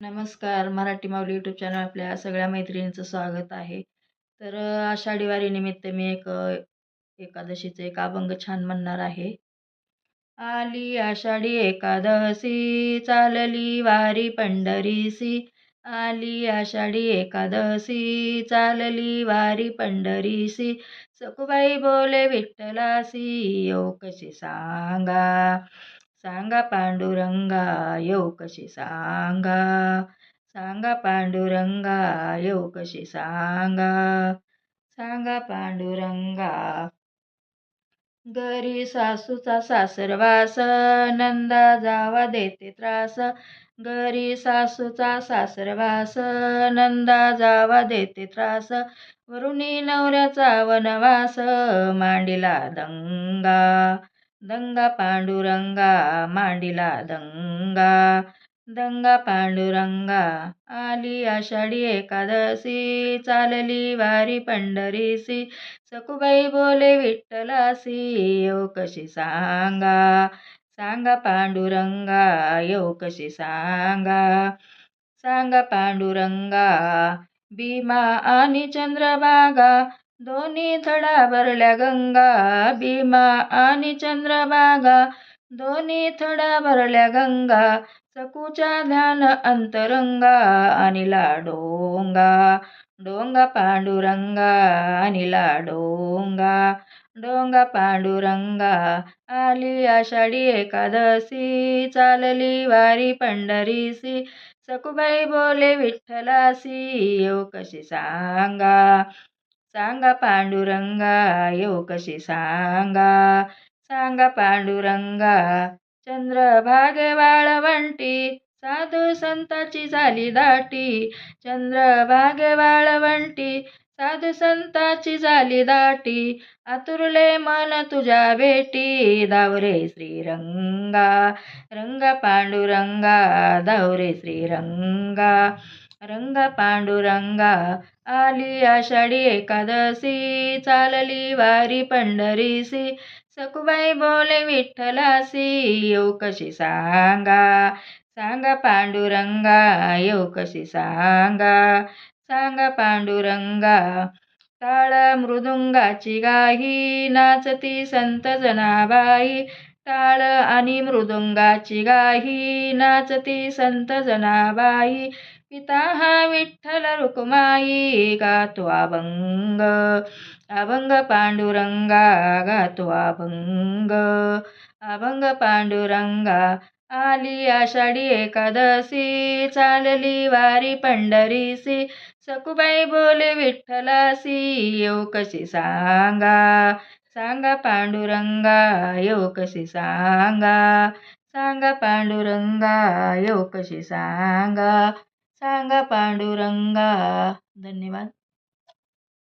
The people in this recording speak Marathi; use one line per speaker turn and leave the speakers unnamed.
नमस्कार. मराठी माऊली यूट्यूब चॅनल आपल्या सगळ्या मैत्रिणींचं स्वागत आहे. तर आषाढी वारीनिमित्त मी एक एकादशीचं एक अभंग छान म्हणणार आहे. आली आषाढी एकादशी चालली वारी पंढरीसी आली आषाढी एकादशी चालली वारी पंढरीसी सखुबाई बोले विठ्ठलासी ओ कशी सांगा? सांगा पांडुरंगा येऊ कशी सांगा? सांगा पांडुरंगा येऊ कशी सांगा? सांगा पांडुरंगा घरी सासूचा सासरवास नंदा जावा देते त्रास. घरी सासूचा सासरवास नंदा जावा देते त्रास. वरुणी नवऱ्याचा वनवास मांडिला दंगा. दंगा पांडुरंगा मांडिला दंगा. दंगा पांडुरंगा आली आषाढी एकादशी. चालली वारी पंढरीसी सकुबाई बोले विठ्ठलासी येऊ कशी सांगा? सांगा पांडुरंगा येऊ कशी सांगा? सांगा पांडुरंगा भीमा आणि चंद्रभागा. दोन्ही थडा भरल्या गंगा भीमा आणि चंद्रभागा. दोन्ही थडा भरल्या गंगा सकूच्या ध्यान अंतरंगा अनिला डोंगा. डोंगा पांडुरंगा अनिला डोंगा. डोंगा पांडुरंगा आली आषाढी एकादशी चालली वारी पंढरीसी सकुबाई बोले विठ्ठलासी येऊ कशी सांगा? सांगा पांडुरंगा येऊ कशी सांगा? सांगा पांडुरंगा चंद्र भागे वाळवंटी साधू संताची झाली दाटी. चंद्र भागे वाळवंटी साधू संताची झाली दाटी. आतुरले मन तुझ्या भेटी दावरे श्रीरंगा. रंग पांडुरंगा दावरे श्रीरंगा. रंग पांडुरंगा आली आषाढी एकादशी चालली वारी पंढरीसी सकुबाई बोले विठ्ठलासी येऊ कशी सांगा? सांगा पांडुरंगा येऊ कशी सांगा? सांगा पांडुरंगा टाळ मृदुंगाची गाही नाचती संत जनाबाई टाळ आणि मृदुंगाची गाही नाचती संत जनाबाई पिता हा विठ्ठल रुक्माई गातो अभंग अभंग पांडुरंगा गातो अभंग अभंग पांडुरंगा आली आषाढी एकादशी चालली वारी पंढरीसी सकुबाई बोले विठ्ठलासी येऊ कशी सांगा? सांगा पांडुरंगा येऊ कशी सांगा? सांगा पांडुरंगा येऊ कशी सांगा? सांगा पांडुरंगा. धन्यवाद.